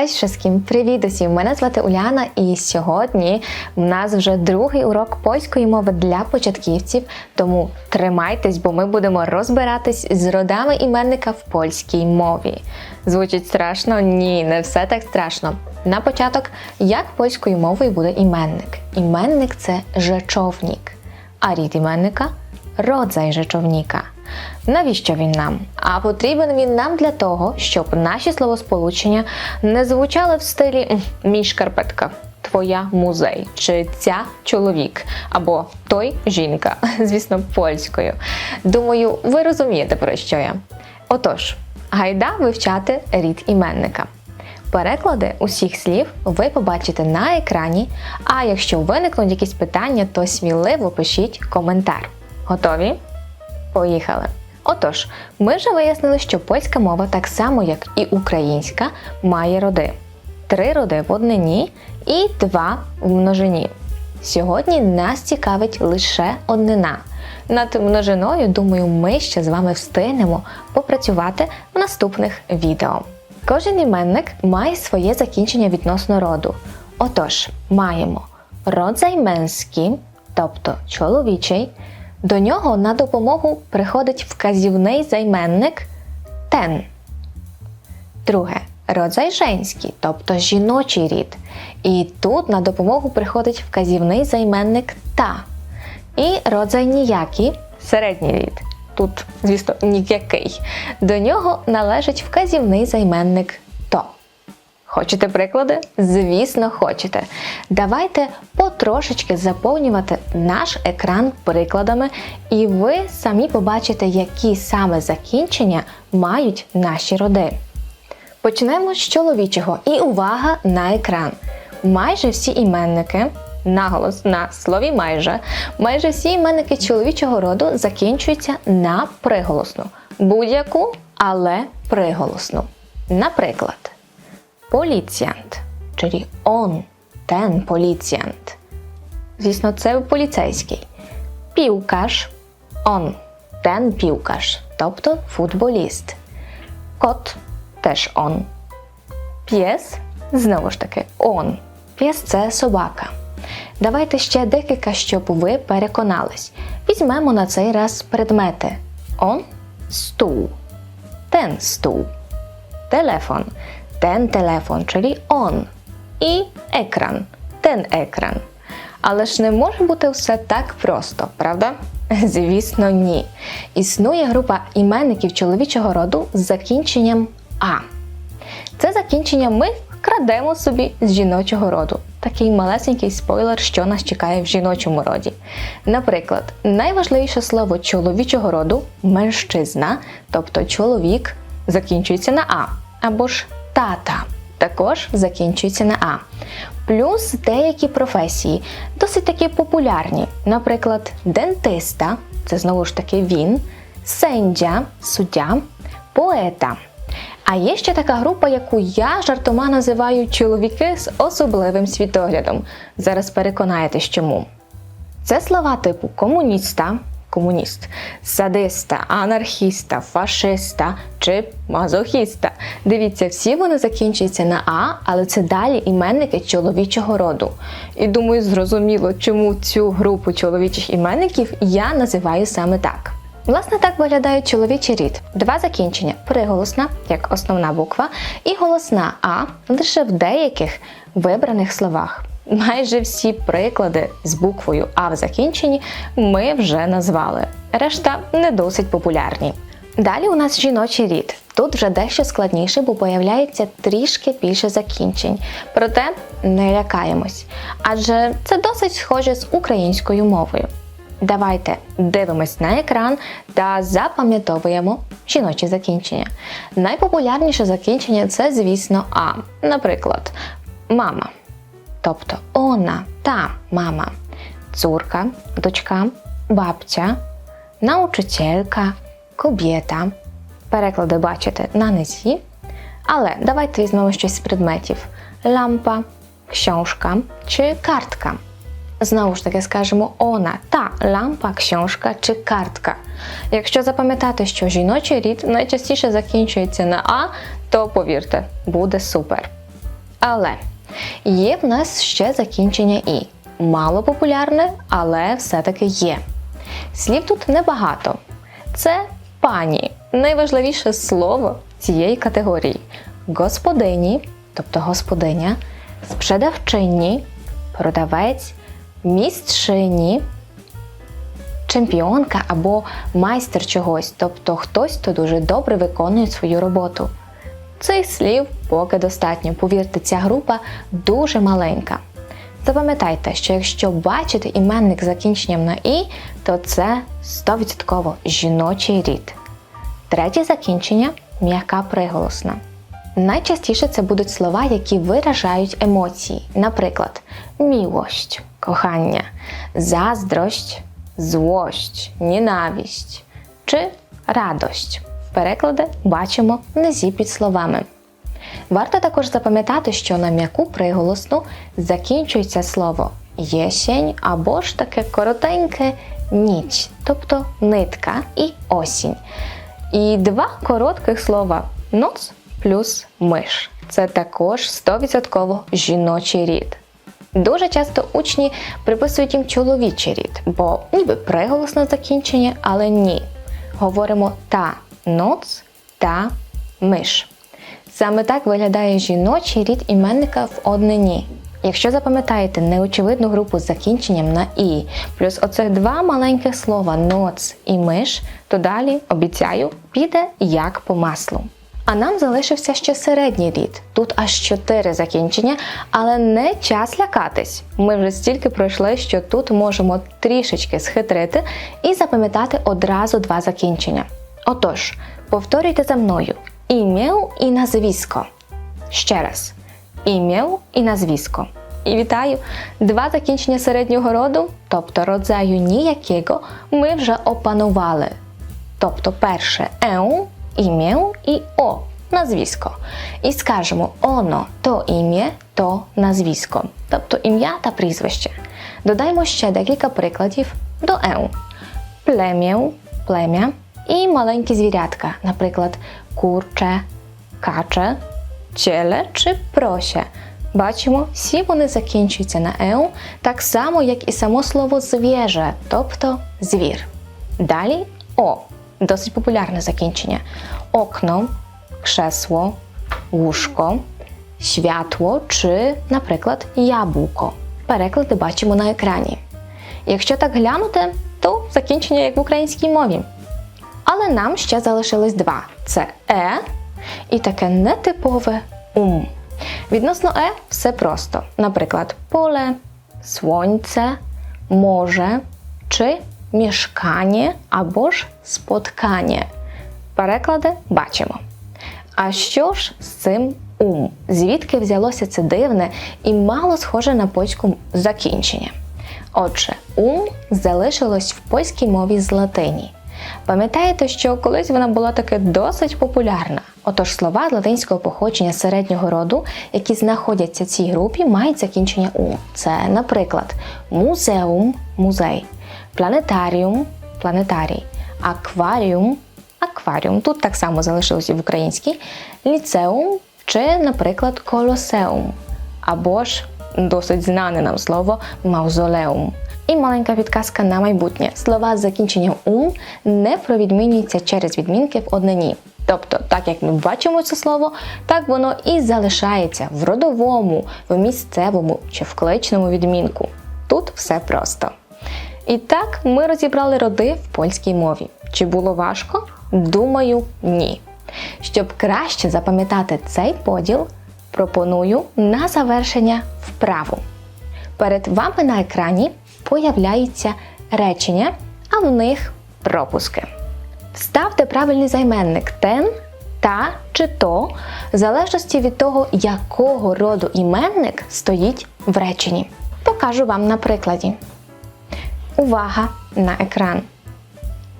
Cześć wszystkim! Привіт усім! Мене звати Уляна, і сьогодні в нас вже другий урок польської мови для початківців. Тому тримайтесь, бо ми будемо розбиратись з родами іменника в польській мові. Звучить страшно? Ні, не все так страшно. На початок, як польською мовою буде іменник? Іменник це rzeczowник, а рід іменника роdzaj rzeczownika. Навіщо він нам? А потрібен він нам для того, щоб наші словосполучення не звучали в стилі мій шкарпетка, твоя музей, чи ця чоловік, або той жінка, звісно, польською. Думаю, ви розумієте про що я. Отож, гайда вивчати рід іменника. Переклади усіх слів ви побачите на екрані. А якщо виникнуть якісь питання, то сміливо пишіть коментар. Готові? Поїхали. Отож, ми вже вияснили, що польська мова, так само як і українська, має роди: три роди в однині і два в множині. Сьогодні нас цікавить лише однина. Над множиною, думаю, ми ще з вами встигнемо попрацювати в наступних відео. Кожен іменник має своє закінчення відносно роду. Отож, маємо род займенський, тобто чоловічий. До нього на допомогу приходить вказівний займенник тен. Друге родзай женський, тобто жіночий рід. І тут на допомогу приходить вказівний займенник та. І родзай ніякий середній рід. Тут, звісно, ніякий. До нього належить вказівний займенник. Хочете приклади? Звісно, хочете. Давайте потрошечки заповнювати наш екран прикладами, і ви самі побачите, які саме закінчення мають наші роди. Почнемо з чоловічого і увага на екран. Майже всі іменники, наголос на слові майже, майже всі іменники чоловічого роду закінчуються на приголосну. Будь-яку, але приголосну. Наприклад. Policjant, czyli on, ten policjant. Звісно, це поліцейський. Piłkarz, on, ten piłkarz, тобто футболіст. Кот теж он. П'єс знову ж таки он. П'єс це собака. Давайте ще декілька, щоб ви переконались. Візьмемо на цей раз предмети. Он стул. Ten стул. Телефон ten телефон, czyli on. І екран, ten екран. Але ж не може бути все так просто, правда? Звісно, ні. Існує група іменників чоловічого роду з закінченням А. Це закінчення ми крадемо собі з жіночого роду. Такий малесенький спойлер, що нас чекає в жіночому роді. Наприклад, найважливіше слово чоловічого роду меншизна, тобто чоловік, закінчується на А. Або ж тата також закінчується на А. Плюс деякі професії досить таки популярні. Наприклад, дентиста це знову ж таки він, сендя, суддя, поета. А є ще така група, яку я жартома називаю чоловіки з особливим світоглядом. Зараз переконаєтесь чому. Це слова типу комуніста, комуніст, садиста, анархіста, фашиста чи мазохіста. Дивіться, всі вони закінчуються на А, але це далі іменники чоловічого роду. І думаю, зрозуміло, чому цю групу чоловічих іменників я називаю саме так. Власне, так виглядає чоловічий рід. Два закінчення приголосна, як основна буква, і голосна А лише в деяких вибраних словах. Майже всі приклади з буквою А в закінченні ми вже назвали. Решта не досить популярні. Далі у нас жіночий рід. Тут вже дещо складніше, бо появляється трішки більше закінчень. Проте не лякаємось, адже це досить схоже з українською мовою. Давайте дивимось на екран та запам'ятовуємо жіночі закінчення. Найпопулярніше закінчення це, звісно, А. Наприклад, мама. Тобто она, та мама, цурка, дочка, бабця, научителька, кобєта. Переклади бачите на низі. Але давайте візьмемо щось з предметів: лампа, książka чи картка. Знову ж таки скажемо она, та лампа, książka чи картка. Якщо запам'ятати, що жіночий рід найчастіше закінчується на А, то повірте, буде супер. Але є в нас ще закінчення і. Мало популярне, але все-таки є. Слів тут небагато. Це пані, найважливіше слово цієї категорії. Господині, тобто господиня, спrzedawczyni, продавець, містчині, чемпіонка або майстер чогось, тобто хтось, хто дуже добре виконує свою роботу. Цих слів поки достатньо. Повірте, ця група дуже маленька. Запам'ятайте, що якщо бачите іменник з закінченням на і, то це 100% жіночий рід. Третє закінчення м'яка приголосна. Найчастіше це будуть слова, які виражають емоції, наприклад, мілость, кохання, заздрощ, злость, ненависть чи радость. Переклади бачимо внизі під словами. Варто також запам'ятати, що на м'яку приголосну закінчується слово єсень або ж таке коротеньке ніч, тобто нитка і осінь. І два коротких слова ноц плюс миш. Це також 100% жіночий рід. Дуже часто учні приписують їм чоловічий рід, бо ніби приголосне закінчення, але ні. Говоримо та ноц та миш. Саме так виглядає жіночий рід іменника в однині. Якщо запам'ятаєте неочевидну групу з закінченням на і, плюс оцих два маленьких слова ноц і миш, то далі, обіцяю, піде як по маслу. А нам залишився ще середній рід. Тут аж чотири закінчення, але не час лякатись. Ми вже стільки пройшли, що тут можемо трішечки схитрити і запам'ятати одразу два закінчення. Отож, повторюйте за мною ім'я і назвісько. Ще раз. Ім'я і назвісько. І вітаю! Два закінчення середнього роду, тобто родзаю ніякого, ми вже опанували. Тобто перше еу, ім'я і о назвісько. І скажемо оно то ім'я, то назвісько, тобто ім'я та прізвище. Додаємо ще декілька прикладів до еу. Плем'я, плем'я і маленькі звірятка, наприклад, курче, каче, челе чи проще. Бачимо, всі вони закінчуються на еу, так само, як і само слово зв'єже, тобто звір. Далі о, досить популярне закінчення. Окно, кrzesło, łóżко, światło чи, наприклад, яблуко. Переклади бачимо на екрані. Якщо так глянути, то закінчення як в українській мові. Але нам ще залишилось два: це е і таке нетипове ум. Відносно е все просто. Наприклад, поле, сонце, море чи мішкання або ж споткання. Переклади бачимо. А що ж з цим ум? Звідки взялося це дивне і мало схоже на польську закінчення? Отже, ум залишилось в польській мові з латині. Пам'ятаєте, що колись вона була таки досить популярна. Отож, слова з латинського походження середнього роду, які знаходяться в цій групі, мають закінчення ум. Це, наприклад, музеум музей, планетаріум планетарій, акваріум акваріум. Тут так само залишилося в українській, ліцеум чи, наприклад, колосеум, або ж досить знане нам слово маузолеум. І маленька підказка на майбутнє. Слова з закінченням ум не провідмінюються через відмінки в однині. Тобто, так як ми бачимо це слово, так воно і залишається в родовому, в місцевому чи в кличному відмінку. Тут все просто. І так ми розібрали роди в польській мові. Чи було важко? Думаю, ні. Щоб краще запам'ятати цей поділ, пропоную на завершення вправу. Перед вами на екрані появляються речення, а в них пропуски. Ставте правильний займенник тен, та чи то, в залежності від того, якого роду іменник стоїть в реченні. Покажу вам на прикладі. Увага на екран.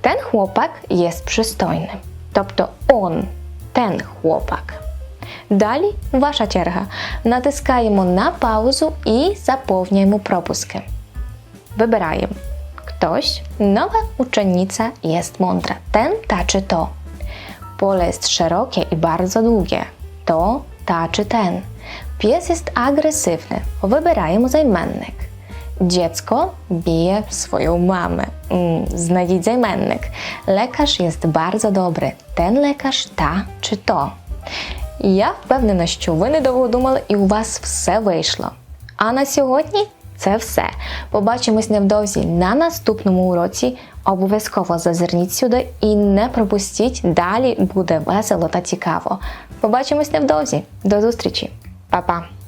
Ten chłopak jest przystojny. Тобто он, ten chłopak. Далі ваша черга. Натискаємо на паузу і заповнюємо пропуски. Wybираємо. Ktoś, nowa uczennica jest mądra. Ten, ta czy to. Pole jest szerokie i bardzo długie. To, ta czy ten. Pies jest agresywny. Wybираємо zajmennik. Dziecko bije swoją mamę. Mm, Znajdzieć zajmennik. Lekarz jest bardzo dobry. Ten lekarz ta чи то. Я впевнена, що ви недовго думали і у вас все вийшло. А на сьогодні це все. Побачимось невдовзі на наступному уроці. Обов'язково зазирніть сюди і не пропустіть. Далі буде весело та цікаво. Побачимось невдовзі. До зустрічі. Па-па!